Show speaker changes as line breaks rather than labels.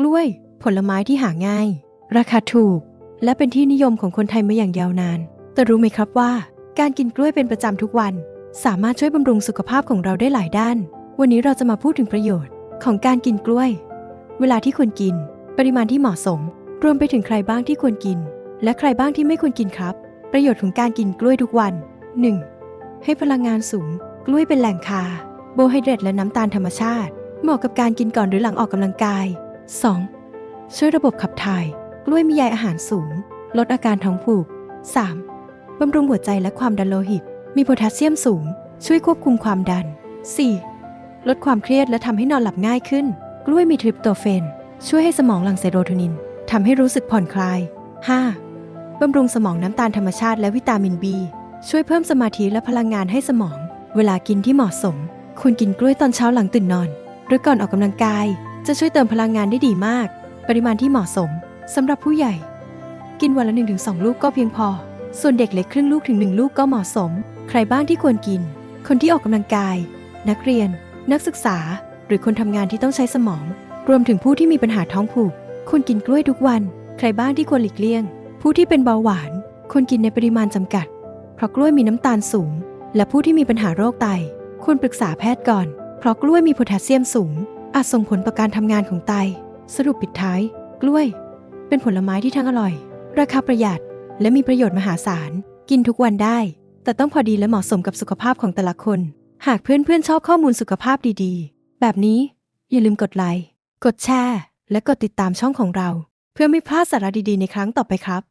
กล้วย ผลไม้ที่หาง่าย ราคาถูก และเป็นที่นิยมของคนไทยมาอย่างยาวนาน แต่รู้ไหมครับว่า การกินกล้วยเป็นประจำทุกวัน สามารถช่วยบำรุงสุขภาพของเราได้หลายด้าน วันนี้เราจะมาพูดถึงประโยชน์ของการกินกล้วย เวลาที่ควรกิน ปริมาณที่เหมาะสม รวมไปถึงใครบ้างที่ควรกิน และใครบ้างที่ไม่ควรกินครับ ประโยชน์ของการกินกล้วยทุกวัน 1. ให้พลังงานสูง กล้วยเป็นแหล่งคาร์โบไฮเดรตและน้ำตาลธรรมชาติ เหมาะกับการกินก่อนหรือหลังออกกำลังกาย 2. ช่วยระบบขับถ่าย กล้วยมีใยอาหารสูง ลดอาการท้องผูก 3. บำรุงหัวใจและความดันโลหิต มีโพแทสเซียมสูง ช่วยควบคุมความดัน 4. ลดความเครียดและทำให้นอนหลับง่ายขึ้น กล้วยมีทริปโตเฟน ช่วยให้สมองหลั่งเซโรโทนินทำให้รู้สึกผ่อนคลาย 5. บำรุงสมองน้ำตาลธรรมชาติและวิตามิน B ช่วยเพิ่มสมาธิและพลังงานให้สมอง เวลากินที่เหมาะสม ควรกินกล้วยตอนเช้าหลังตื่นนอน หรือก่อนออกกำลังกาย จะช่วยเติมพลังงานได้ดีมาก ปริมาณที่เหมาะสมสำหรับผู้ใหญ่ กินวันละ 1-2 ลูกก็เพียงพอ ส่วนเด็กเล็กครึ่งลูกถึง 1 ลูกก็เหมาะสม ใครบ้างที่ควรกิน คนที่ออกกำลังกาย นักเรียน นักศึกษา หรือคนทำงานที่ต้องใช้สมอง รวมถึงผู้ที่มีปัญหาท้องผูกควรกินกล้วยทุกวัน ใครบ้างที่ควรหลีกเลี่ยง ผู้ที่เป็นเบาหวานควรกินในปริมาณจำกัด เพราะกล้วยมีน้ำตาลสูง และผู้ที่มีปัญหาโรคไตควรปรึกษาแพทย์ก่อน เพราะกล้วยมีโพแทสเซียมสูง อาจส่งผลต่อการทำงานของไต สรุปปิดท้าย กล้วย เป็นผลไม้ที่ทั้งอร่อย ราคาประหยัด และมีประโยชน์มหาศาล กินทุกวันได้ แต่ต้องพอดีและเหมาะสมกับสุขภาพของแต่ละคน หากเพื่อนๆชอบข้อมูลสุขภาพดีๆ แบบนี้อย่าลืมกดไลค์ กดแชร์ และกดติดตามช่องของเรา เพื่อไม่พลาดสาระดีๆในครั้งต่อไปครับ